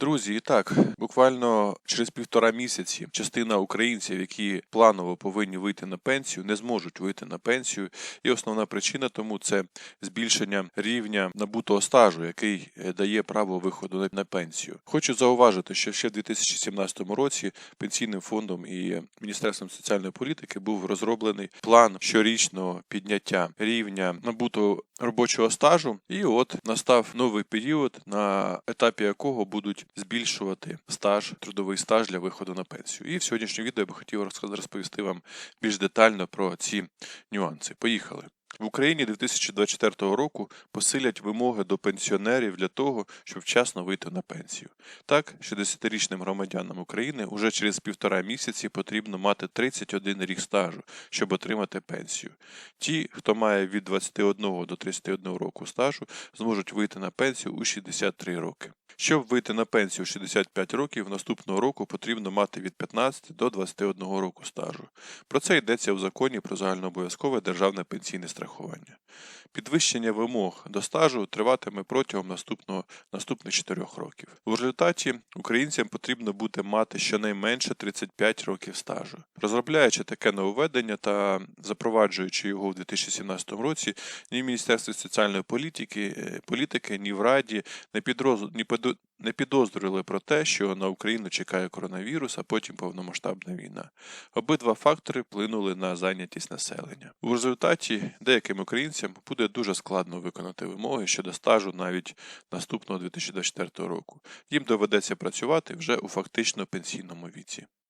Друзі, і так, буквально через півтора місяці частина українців, які планово повинні вийти на пенсію, не зможуть вийти на пенсію. І основна причина тому це збільшення рівня набутого стажу, який е, дає право виходу на- пенсію. Хочу зауважити, що ще в 2017 році пенсійним фондом і Міністерством соціальної політики був розроблений план щорічного підняття рівня набутого робочого стажу. І от настав новий період, на етапі якого будуть збільшувати стаж, трудовий стаж для виходу на пенсію. І в сьогоднішньому відео я би хотів розповісти вам більш детально про ці нюанси. Поїхали. В Україні 2024 року посилять вимоги до пенсіонерів для того, щоб вчасно вийти на пенсію. Так, 60-річним громадянам України уже через півтора місяці потрібно мати 31 рік стажу, щоб отримати пенсію. Ті, хто має від 21 до 31 року стажу, зможуть вийти на пенсію у 63 роки. Щоб вийти на пенсію 65 років, наступного року потрібно мати від 15 до 21 року стажу. Про це йдеться в законі про загальнообов'язкове державне пенсійне страхування. Підвищення вимог до стажу триватиме протягом наступного наступних 4 років. У результаті українцям потрібно буде мати щонайменше 35 років стажу. Розробляючи таке нововведення та запроваджуючи його в 2017 році, ні в Міністерстві соціальної політики, е, політики, ні в Раді ні підо- не підозрювали про те, що на Україну чекає коронавірус, а потім повномасштабна війна. Обидва фактори вплинули на зайнятість населення. У результаті деяким українцям буде дуже складно виконати вимоги щодо стажу навіть наступного 2024 року. Їм доведеться працювати вже у фактично пенсійному віці.